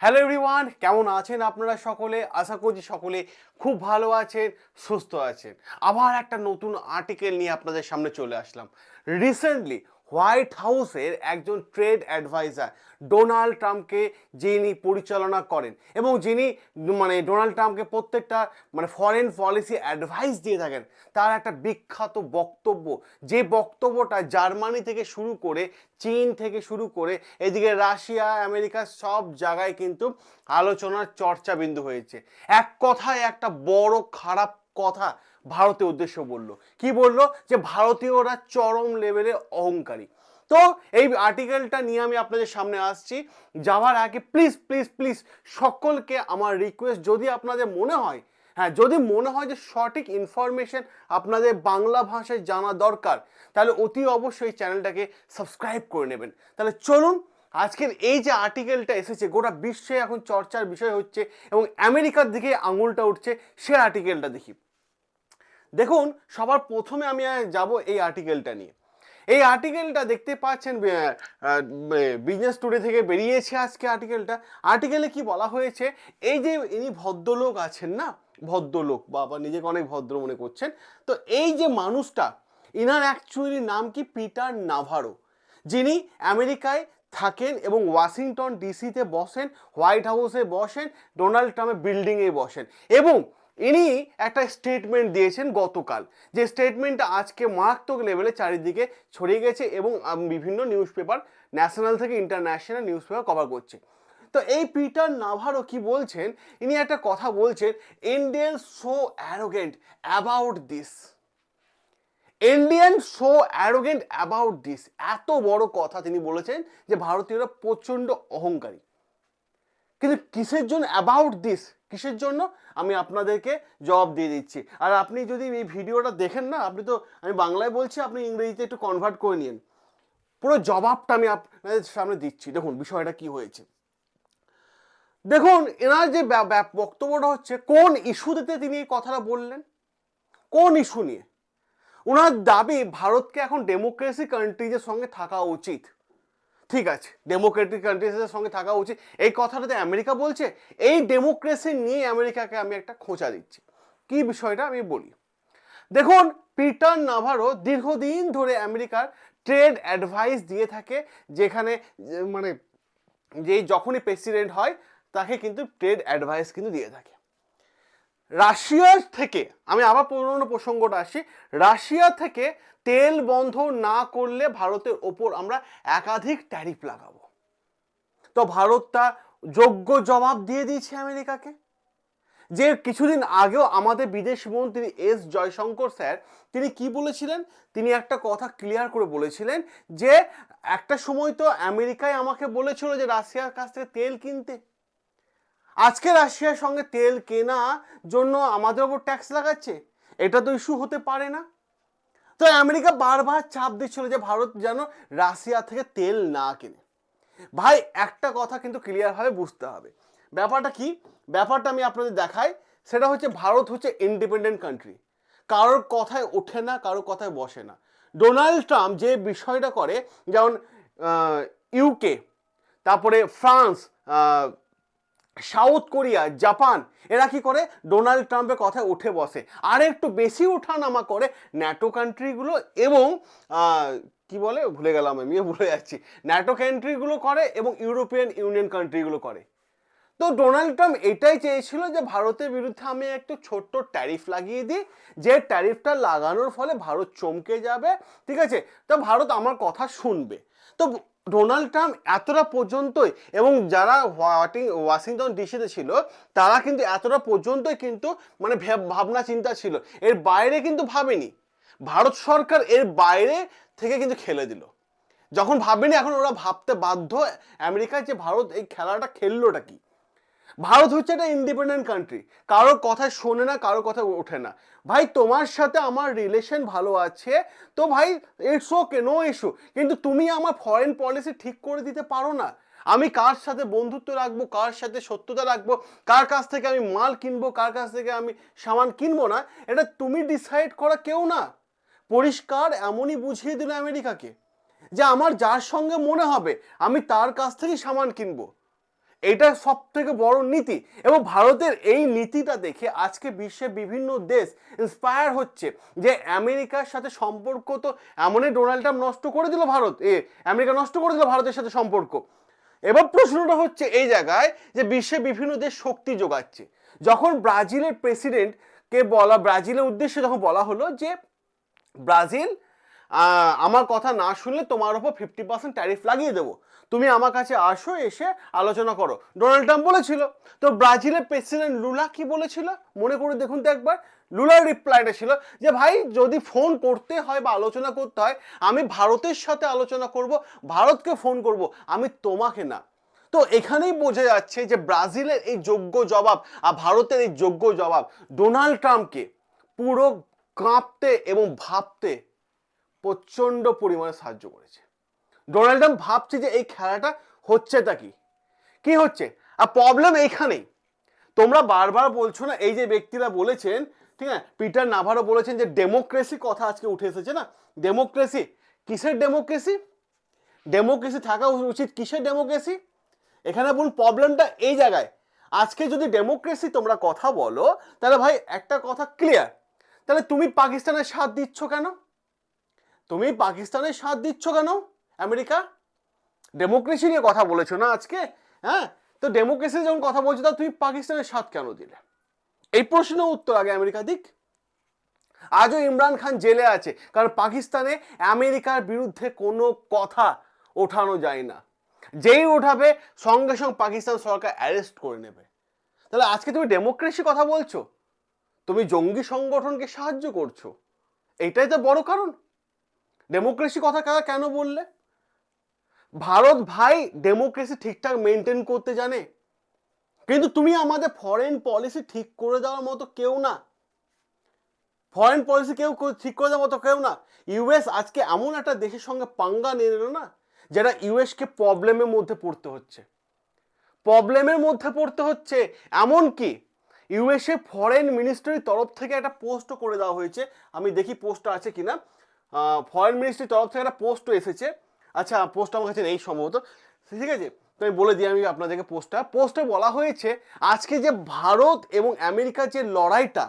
Hello everyone কেমন আছেন আপনারা সকলে? আশা করছি সকলে খুব ভালো আছেন, সুস্থ আছেন। আবার একটা নতুন আর্টিকেল নিয়ে আপনাদের সামনে চলে আসলাম। রিসেন্টলি হোয়াইট হাউসের একজন ট্রেড অ্যাডভাইজার ডোনাল্ড ট্রাম্পকে যিনি পরিচালনা করেন এবং যিনি মানে ডোনাল্ড ট্রাম্পকে প্রত্যেকটা মানে ফরেন পলিসি অ্যাডভাইস দিয়ে থাকেন, তার একটা বিখ্যাত বক্তব্য। যে বক্তব্যটা জার্মানি থেকে শুরু করে চীন থেকে শুরু করে এদিকে রাশিয়া, আমেরিকা সব জায়গায় কিন্তু আলোচনার চর্চা বিন্দু হয়েছে। এক কথায় একটা বড় খারাপ কথা ভারতের উদ্দেশ্য বলল। কি বলল? যে ভারতীয়রা চরম লেভেলে অহংকারী। তো এই আর্টিকেলটা নিয়ে আমি আপনাদের সামনে আসছি। যাওয়ার আগে প্লিজ প্লিজ প্লিজ সকলকে আমার রিকোয়েস্ট যদি আপনাদের মনে হয় হ্যাঁ যদি মনে হয় যে সঠিক ইনফরমেশন আপনাদের বাংলা ভাষায় জানা দরকার, তাহলে অতি অবশ্যই চ্যানেলটাকে সাবস্ক্রাইব করে নেবেন। তাহলে চলুন, আজকের এই যে আর্টিকেলটা এসেছে, গোটা বিশ্বে এখন চর্চার বিষয় হচ্ছে এবং আমেরিকার দিকে আঙুলটা উঠছে, সে আর্টিকেলটা দেখি। দেখুন, সবার প্রথমে আমি যাব এই আর্টিকেলটা নিয়ে। এই আর্টিকেলটা দেখতে পাচ্ছেন বিজনেস টুডে থেকে বেরিয়েছে আজকে আর্টিকেলটা আর্টিকেলে কি বলা হয়েছে, এই যে ইনি ভদ্রলোক আছেন না, ভদ্রলোক, বাবা নিজেকে অনেক ভদ্র মনে করছেন, তো এই যে মানুষটা, ইনার অ্যাকচুয়ালি নাম কি? পিটার নাভারো, যিনি আমেরিকায় থাকেন এবং ওয়াশিংটন ডিসিতে বসেন, হোয়াইট হাউসে বসেন, ডোনাল্ড ট্রাম্পের বিল্ডিংয়ে বসেন। এবং ইনি একটা স্টেটমেন্ট দিয়েছেন গতকাল। যে স্টেটমেন্টটা আজকে মারাত্মক লেভেলে চারিদিকে ছড়িয়ে গেছে এবং বিভিন্ন নিউজ পেপার ন্যাশনাল থেকে ইন্টারন্যাশনাল নিউজ পেপার কভার করছে। তো এই পিটার নাভারো কি বলছেন? ইনি একটা কথা বলছেন Indian so arrogant about this Indian so arrogant about this এত বড় কথা তিনি বলেছেন যে ভারতীয়রা প্রচণ্ড অহংকারী। কিন্তু কিসের জন্য অ্যাবাউট দিস কিসের জন্য? আমি আপনাদেরকে জবাব দিয়ে দিচ্ছি। আর আপনি যদি এই ভিডিওটা দেখেন না, আপনি তো, আমি বাংলায় বলছি, আপনি ইংরেজিতে একটু কনভার্ট করে নিন পুরো জবাবটা আমি আপনাদের সামনে দিচ্ছি। দেখুন, বিষয়টা কি হয়েছে। দেখুন, এনার যে ব্যা- ব্যা- বক্তব্যটা হচ্ছে, কোন ইস্যুতে তিনি এই কথাটা বললেন? কোন ইস্যু নিয়ে? ওনার দাবি, ভারতকে এখন ডেমোক্রেসি কান্ট্রিজের সঙ্গে থাকা উচিত। ঠিক আছে ডেমোক্রেটিক কান্ট্রিজের সঙ্গে থাকা উচিত। এই কথাটাতে আমেরিকা বলছে, এই ডেমোক্রেসি নিয়ে আমেরিকাকে আমি একটা খোঁচা দিচ্ছি। কি বিষয়টা আমি বলি? দেখুন, পিটার নাভারো দীর্ঘদিন ধরে আমেরিকার ট্রেড অ্যাডভাইস দিয়ে থাকে, যেখানে মানে যেই যখনই প্রেসিডেন্ট হয়, তাকে কিন্তু ট্রেড অ্যাডভাইস কিন্তু দিয়ে থাকে। রাশিয়া থেকে, আমি আবার পুরনো প্রসঙ্গটা আসি, রাশিয়া থেকে তেল বন্ধ না করলে ভারতের ওপর আমরা একাধিক ট্যারিফ লাগাবো। তো ভারত তা যোগ্য জবাব দিয়ে দিয়েছে আমেরিকাকে। যে কিছুদিন আগেও আমাদের বিদেশ মন্ত্রী এস জয়শঙ্কর স্যার, তিনি কি বলেছিলেন? তিনি একটা কথা ক্লিয়ার করে বলেছিলেন যে, একটা সময় তো আমেরিকায় আমাকে বলেছিল যে রাশিয়ার কাছ থেকে তেল কিনতে। আজকে রাশিয়ার সঙ্গে তেল কেনা জন্য আমাদের ওপর ট্যাক্স লাগাচ্ছে। এটা তো ইস্যু হতে পারে না। তো আমেরিকা বারবার চাপ দিচ্ছিল যে ভারত যেন রাশিয়া থেকে তেল না কেনে। ভাই, একটা কথা কিন্তু ক্লিয়ারভাবে বুঝতে হবে। ব্যাপারটা কি? ব্যাপারটা আমি আপনাদের দেখাই। সেটা হচ্ছে ভারত হচ্ছে ইন্ডিপেন্ডেন্ট কান্ট্রি কারোর কথায় ওঠে না, কারোর কথায় বসে না। ডোনাল্ড ট্রাম্প যে বিষয়টা করে, যেমন ইউকে তারপরে ফ্রান্স সাউথ কোরিয়া, জাপান, এরা কি করে? ডোনাল্ড ট্রাম্পের কথায় উঠে বসে। আর একটু বেশি ওঠানামা করে ন্যাটো কান্ট্রিগুলো এবং কি বলে? ভুলে গেলাম আমিও ভুলে যাচ্ছি। ন্যাটো কান্ট্রিগুলো করে এবং ইউরোপিয়ান ইউনিয়ন কান্ট্রিগুলো করে। তো ডোনাল্ড ট্রাম্প এটাই চেয়েছিল যে ভারতের বিরুদ্ধে আমি একটু ছোট্ট ট্যারিফ লাগিয়ে দিই, যে ট্যারিফটা লাগানোর ফলে ভারত চমকে যাবে, ঠিক আছে? তো ভারত আমার কথা শুনবে। তো ডোনাল্ড ট্রাম্প এতটা পর্যন্তই, এবং যারা ওয়াটিং, ওয়াশিংটন ডিসিতে ছিল, তারা কিন্তু এতটা পর্যন্তই কিন্তু মানে ভেব- ভাবনা চিন্তা ছিল। এর বাইরে কিন্তু ভাবেনি। ভারত সরকার এর বাইরে থেকে কিন্তু খেলে দিল। যখন ভাবেনি, এখন ওরা ভাবতে বাধ্য, আমেরিকায় যে ভারত এই খেলাটা খেললোটা কি? ভারত হচ্ছে একটা ইন্ডিপেন্ডেন্ট কান্ট্রি কারোর কথায় শোনে না, কারোর কথা ওঠে না। ভাই, তোমার সাথে আমার রিলেশন ভালো আছে, তো ভাই ইটস ওকে নো ইস্যু কিন্তু তুমি আমার ফরেন পলিসি ঠিক করে দিতে পারো না। আমি কার সাথে বন্ধুত্ব রাখব, কার সাথে সত্যতা রাখব, কার কাছ থেকে আমি মাল কিনবো, কার কাছ থেকে আমি সামান কিনবো না, এটা তুমি ডিসাইড করা কেউ না। পরিষ্কার এমনই বুঝিয়ে দিল আমেরিকাকে যে আমার যার সঙ্গে মনে হবে, আমি তার কাছ থেকেই সামান কিনবো। এটা সব থেকে বড় নীতি। এবং ভারতের এই নীতিটা দেখে আজকে বিশ্বের বিভিন্ন দেশ ইন্সপায়ার হচ্ছে যে আমেরিকার সাথে সম্পর্ক তো এমনই ডোনাল্ড ট্রাম্প নষ্ট করে দিল ভারত। এ, আমেরিকা নষ্ট করে দিল ভারতের সাথে সম্পর্ক। এবার প্রশ্নটা হচ্ছে এই জায়গায় যে বিশ্বে বিভিন্ন দেশ শক্তি যোগাচ্ছে। যখন ব্রাজিলের প্রেসিডেন্টকে বলা, ব্রাজিলের উদ্দেশ্যে যখন বলা হলো যে ব্রাজিল আমার কথা না শুনলে তোমার ওপর ফিফটি পার্সেন্ট ট্যারিফ লাগিয়ে দেবো। তুমি আমার কাছে আসো, এসে আলোচনা করো। ডোনাল্ড ট্রাম্প বলেছিল। তো ব্রাজিলের প্রেসিডেন্ট লুলা কি বলেছিল? মনে করে দেখুন তো একবার। লুলার রিপ্লাইটা ছিল যে, ভাই, যদি ফোন করতে হয় বা আলোচনা করতে হয়, আমি ভারতের সাথে আলোচনা করব, ভারতকে ফোন করব, আমি তোমাকে না। তো এখানেই বোঝা যাচ্ছে যে, ব্রাজিলের এই যোগ্য জবাব আর ভারতের এই যোগ্য জবাব ডোনাল্ড ট্রাম্পকে পুরো কাঁপতে এবং ভাবতে প্রচণ্ড পরিমাণে সাহায্য করেছে। ডোনাল্ড ট্রাম্প ভাবছে যে এই খেলাটা হচ্ছেটা কি? কি হচ্ছে? আর প্রবলেম এইখানেই। তোমরা বারবার বলছো না, এই যে ব্যক্তিরা বলেছেন, ঠিক আছে, পিটার নাভারও বলেছেন যে ডেমোক্রেসি কথা আজকে উঠে এসেছে না? ডেমোক্রেসি? কিসের ডেমোক্রেসি? ডেমোক্রেসি থাকা উচিত কিসের ডেমোক্রেসি? এখানে বলুন প্রবলেমটা এই জায়গায়। আজকে যদি ডেমোক্রেসি তোমরা কথা বলো, তাহলে ভাই একটা কথা ক্লিয়ার তাহলে তুমি পাকিস্তানের সাথ দিচ্ছ কেন? তুমি পাকিস্তানের সাথ দিচ্ছ কেন? আমেরিকা? ডেমোক্রেসি নিয়ে কথা বলেছ না আজকে? হ্যাঁ? তো ডেমোক্রেসি যখন কথা বলছো, তা তুমি পাকিস্তানের সাথ কেন দিলে? এই প্রশ্নের উত্তর আগে আমেরিকা দিক। আজও ইমরান খান জেলে আছে, কারণ পাকিস্তানে আমেরিকার বিরুদ্ধে কোনো কথা ওঠানো যায় না। যেই ওঠাবে, সঙ্গে সঙ্গে পাকিস্তান সরকার অ্যারেস্ট করে নেবে। তাহলে আজকে তুমি ডেমোক্রেসি কথা বলছো? তুমি জঙ্গি সংগঠনকে সাহায্য করছ? এটাই তো বড় কারণ। ডেমোক্রেসি কথা কারা কেন বললে? ভারত ভাই ডেমোক্রেসি ঠিকঠাক মেনটেন করতে জানে। কিন্তু তুমি আমাদের ফরেন পলিসি ঠিক করে দেওয়ার মতো কেউ না। ফরেন পলিসি কেউ ঠিক করে দেওয়ার মতো কেউ না। ইউএস আজকে এমন একটা দেশের সঙ্গে পাঙ্গা নিয়ে নিল না, যেটা ইউএসকে প্রবলেমের মধ্যে পড়তে হচ্ছে। প্রবলেমের মধ্যে পড়তে হচ্ছে এমন কি ইউএসএ ফরেন মিনিস্ট্রির তরফ থেকে একটা পোস্টও করে দেওয়া হয়েছে। আমি দেখি পোস্টটা আছে কিনা। ফরেন মিনিস্ট্রির তরফ থেকে একটা পোস্টও এসেছে। আচ্ছা পোস্ট আমার কাছে নেই সম্ভবত। ঠিক আছে, তো আমি বলে দিই, আমি আপনাদেরকে পোস্টটা পোস্টে বলা হয়েছে, আজকে যে ভারত এবং আমেরিকার যে লড়াইটা,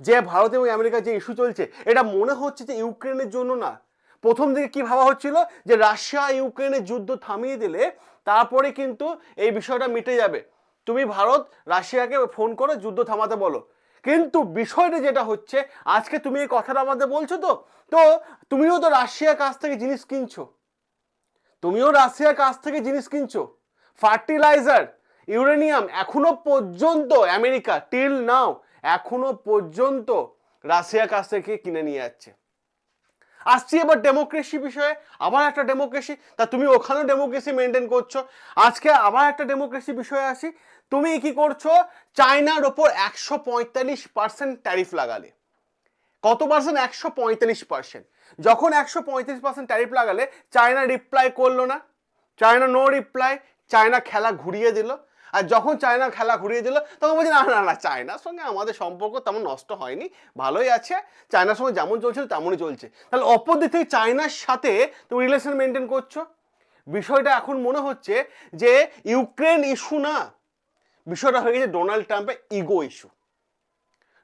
যে ভারত এবং আমেরিকার যে ইস্যু চলছে, এটা মনে হচ্ছে যে ইউক্রেনের জন্য না। প্রথম দিকে কি ভাবা হচ্ছিল? যে রাশিয়া ইউক্রেনের যুদ্ধ থামিয়ে দিলে তারপরে কিন্তু এই বিষয়টা মিটে যাবে। তুমি ভারত, রাশিয়াকে ফোন করে যুদ্ধ থামাতে বলো। কিন্তু বিষয়টা যেটা হচ্ছে, আজকে তুমি এই কথাটা আমাদের বলছো তো তো তুমিও তো রাশিয়ার কাছ থেকে জিনিস কিনছো। তুমিও রাশিয়ার কাছ থেকে জিনিস কিনছো। ফার্টিলাইজার, ইউরেনিয়াম এখনও পর্যন্ত আমেরিকা টিল নাও এখনও পর্যন্ত রাশিয়ার কাছ থেকে কিনে নিয়ে যাচ্ছে। আসছি এবার ডেমোক্রেসি বিষয়ে, আবার একটা ডেমোক্রেসি তা তুমি ওখানেও ডেমোক্রেসি মেনটেন করছ। আজকে আবার একটা ডেমোক্রেসি বিষয়ে আসি তুমি কি করছ? চায়নার ওপর একশো পঁয়তাল্লিশ পার্সেন্ট ট্যারিফ লাগালে। কত পার্সেন্ট একশো পঁয়তাল্লিশ পার্সেন্ট যখন একশো পঁয়ত্রিশ পার্সেন্ট ট্যারিফ লাগালে, চায়না রিপ্লাই করল না। চায়না নো রিপ্লাই চায়না খেলা ঘুরিয়ে দিল। আর যখন চায়না খেলা ঘুরিয়ে দিল, তখন বলছে, না না না, চায়নার সঙ্গে আমাদের সম্পর্ক তেমন নষ্ট হয়নি। ভালোই আছে। চায়নার সঙ্গে যেমন চলছিল, তেমনই চলছে। তাহলে অপর দিক থেকে চায়নার সাথে তুমি রিলেশন মেনটেন করছ। বিষয়টা এখন মনে হচ্ছে যে, ইউক্রেন ইস্যু না। বিষয়টা হয়ে গেছে ডোনাল্ড ট্রাম্পের ইগো ইস্যু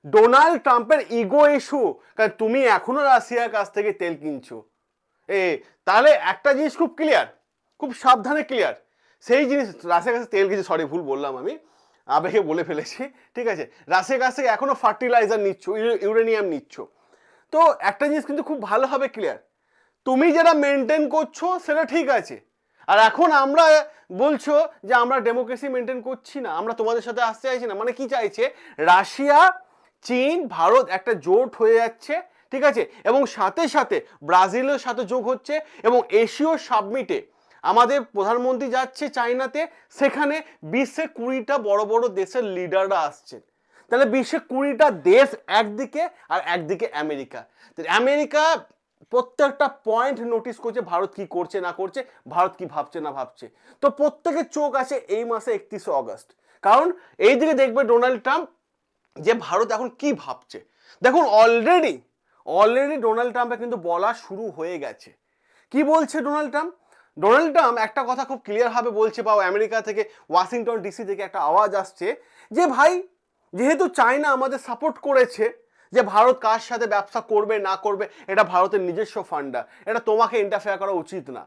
ডোনাল্ড ট্রাম্পের ইগো ইস্যু কারণ তুমি এখনও রাশিয়ার কাছ থেকে তেল কিনছো। এ, তাহলে একটা জিনিস খুব ক্লিয়ার খুব সাবধানে ক্লিয়ার সেই জিনিস, রাশিয়ার কাছে তেল কিনছে সরি ভুল বললাম আমি। আবেগে বলে ফেলেছি, ঠিক আছে? রাশিয়ার কাছ থেকে এখনও ফার্টিলাইজার নিচ্ছ, ইউ- ইউরেনিয়াম নিচ্ছ। তো একটা জিনিস কিন্তু খুব ভালোভাবে ক্লিয়ার তুমি যেটা মেনটেন করছ, সেটা ঠিক আছে। আর এখন আমরা বলছো যে আমরা ডেমোক্রেসি মেনটেন করছি না, আমরা তোমাদের সাথে আসতে চাইছি না মানে কি চাইছে? রাশিয়া, চীন, ভারত একটা জোট হয়ে যাচ্ছে, ঠিক আছে? এবং সাথে সাথে ব্রাজিলের সাথে যোগ হচ্ছে এবং এশীয় সাবমিটে আমাদের প্রধানমন্ত্রী যাচ্ছে চায়নাতে, সেখানে বিশ্বে কুড়িটা বড় বড় দেশের লিডাররা আসছেন। তাহলে বিশ্বে কুড়িটা দেশ একদিকে আর একদিকে আমেরিকা। আমেরিকা প্রত্যেকটা পয়েন্ট নোটিস করছে ভারত কি করছে, না করছে, ভারত কি ভাবছে, না ভাবছে। তো প্রত্যেকের চোখ আছে এই মাসে একত্রিশে অগস্ট। কারণ এই দিকে দেখবে ডোনাল্ড ট্রাম্প যে ভারত এখন কি ভাবছে। দেখুন অলরেডি অলরেডি ডোনাল্ড ট্রাম্পে কিন্তু বলা শুরু হয়ে গেছে। কি বলছে ডোনাল্ড ট্রাম্প? ডোনাল্ড ট্রাম্প একটা কথা খুব ক্লিয়ারভাবে বলছে বা আমেরিকা থেকে, ওয়াশিংটন ডিসি থেকে একটা আওয়াজ আসছে যে, ভাই, যেহেতু চায়না আমাদের সাপোর্ট করেছে যে ভারত কার সাথে ব্যবসা করবে, না করবে, এটা ভারতের নিজস্ব ফান্ডা এটা তোমাকে ইন্টারফেয়ার করা উচিত না।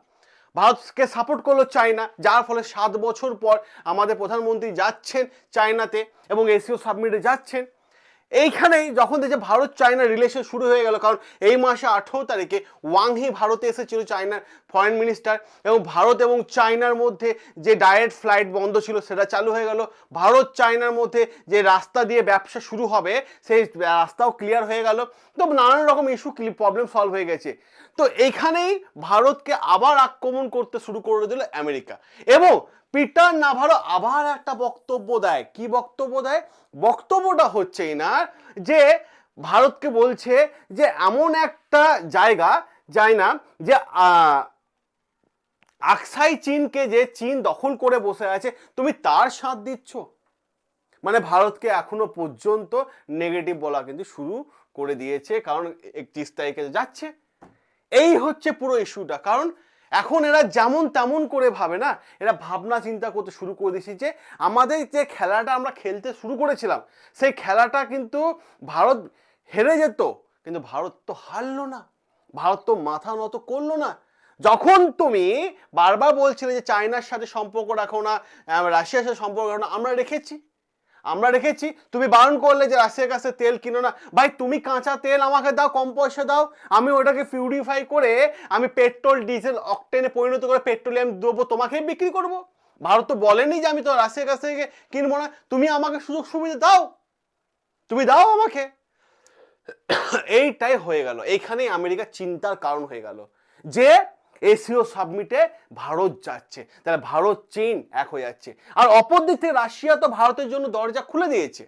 ভারতকে সাপোর্ট করল চায়না যার ফলে সাত বছর পর আমাদের প্রধানমন্ত্রী যাচ্ছেন চায়নাতে এবং এসিও সাবমিটে যাচ্ছেন। এইখানেই যখন দেখছে ভারত চায়না রিলেশন শুরু হয়ে গেল, কারণ এই মাসে আঠেরো তারিখে ওয়াংহি ভারতে এসেছিল চায়নার ফরেন মিনিস্টার এবং ভারত এবং চায়নার মধ্যে যে ডাইরেক্ট ফ্লাইট বন্ধ ছিল সেটা চালু হয়ে গেল। ভারত চায়নার মধ্যে যে রাস্তা দিয়ে ব্যবসা শুরু হবে, সেই রাস্তাও ক্লিয়ার হয়ে গেল। তো নানান রকম ইস্যু প্রবলেম সলভ হয়ে গেছে। তো এইখানেই ভারতকে আবার আক্রমণ করতে শুরু করে দিল আমেরিকা। এবং পিটার নাভারো আবার একটা বক্তব্য দেয়। কি বক্তব্য দেয়? বক্তব্যটা হচ্ছে এনার যে ভারতকে বলছে যে এমন একটা জায়গা যায় না, যে আকসাই চীনকে যে চীন দখল করে বসে আছে, তুমি তার সাথ দিচ্ছ? মানে ভারতকে এখনও পর্যন্ত নেগেটিভ বলা কিন্তু শুরু করে দিয়েছে, কারণ একত্রিশ তারিখে যাচ্ছে। এই হচ্ছে পুরো ইস্যুটা কারণ এখন এরা যেমন তেমন করে ভাবে না, এরা ভাবনা চিন্তা করতে শুরু করে দিয়েছে যে আমাদের যে খেলাটা আমরা খেলতে শুরু করেছিলাম, সেই খেলাটা কিন্তু ভারত হেরে যেত, কিন্তু ভারত তো হারলো না, ভারত তো মাথা নত করল না। যখন তুমি বারবার বলছিলে যে চায়নার সাথে সম্পর্ক রাখো না রাশিয়ার সাথে সম্পর্ক রাখো না, আমরা রেখেছি। আমরা রেখেছি, তুমি বারণ করলে যে রাশিয়ার কাছে তেল কিনো না। ভাই, তুমি কাঁচা তেল আমাকে দাও, কম পয়সা দাও। আমি ওটাকে পিউরিফাই করে, আমি পেট্রোল ডিজেল অকটেনে পরিণত করে পেট্রোলিয়াম দ্রব্য তোমাকেই বিক্রি করব। ভারত তো বলেনি যে আমি তো রাশিয়ার কাছ থেকে কিনবো না। তুমি আমাকে সুযোগ সুবিধা দাও। তুমি দাও আমাকে। এইটাই হয়ে গেল। এইখানেই আমেরিকা চিন্তার কারণ হয়ে গেল। যে এসিও সাবমিটে ভারত যাচ্ছে। তাহলে ভারত, চীন এক হয়ে যাচ্ছে। আর অপর দিক থেকে রাশিয়া তো ভারতের জন্য দরজা খুলে দিয়েছে।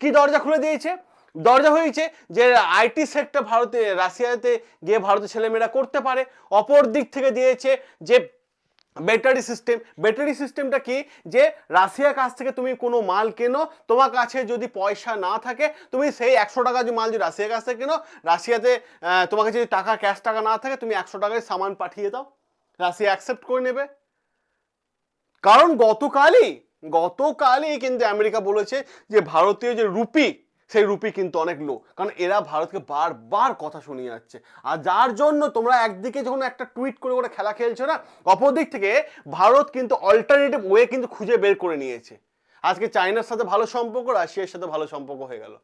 কি দরজা খুলে দিয়েছে? দরজা হয়েছে যে আইটি সেক্টর ভারতে, রাশিয়াতে গিয়ে ভারতের ছেলেমেয়েরা করতে পারে। অপর দিক থেকে দিয়েছে যে ব্যাটারি সিস্টেম ব্যাটারি সিস্টেমটা কি? যে রাশিয়ার কাছ থেকে তুমি কোনো মাল কেনো, তোমার কাছে যদি পয়সা না থাকে, তুমি সেই একশো টাকা যে মাল যদি রাশিয়ার কাছ থেকে কেনো, রাশিয়াতে তোমার কাছে যদি টাকা ক্যাশ টাকা না থাকে, তুমি একশো টাকায় সামান পাঠিয়ে দাও। রাশিয়া অ্যাকসেপ্ট করে নেবে। কারণ গতকালই গতকালই কিন্তু আমেরিকা বলেছে যে ভারতীয় যে রুপি সেই রুপি কিন্তু অনেক লো। কারণ এরা ভারতকে বারবার কথা শুনিয়ে যাচ্ছে। আর যার জন্য তোমরা একদিকে যখন একটা টুইট করে করে খেলা খেলছো না অপর দিক থেকে ভারত কিন্তু অল্টারনেটিভ ওয়ে কিন্তু খুঁজে বের করে নিয়েছে। আজকে চায়নার সাথে ভালো সম্পর্ক, রাশিয়ার সাথে ভালো সম্পর্ক হয়ে গেল।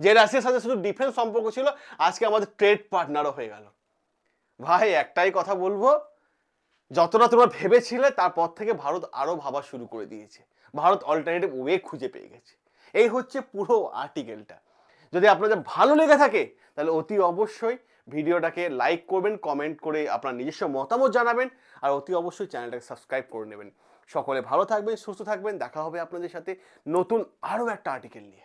যে রাশিয়ার সাথে শুধু ডিফেন্স সম্পর্ক ছিল, আজকে আমাদের ট্রেড পার্টনারও হয়ে গেল। ভাই, একটাই কথা বলব, যতটা তোমরা ভেবেছিলে তারপর থেকে ভারত আরও ভাবা শুরু করে দিয়েছে। ভারত অল্টারনেটিভ ওয়ে খুঁজে পেয়ে গেছে। এই হচ্ছে পুরো আর্টিকেলটা যদি আপনাদের ভালো লেগে থাকে, তাহলে অতি অবশ্যই ভিডিওটাকে লাইক করবেন কমেন্ট করে আপনার নিজস্ব মতামত জানাবেন, আর অতি অবশ্যই চ্যানেলটাকে সাবস্ক্রাইব করে নেবেন। সকলে ভালো থাকবেন, সুস্থ থাকবেন, দেখা হবে আপনাদের সাথে নতুন আরও একটা আর্টিকেল নিয়ে।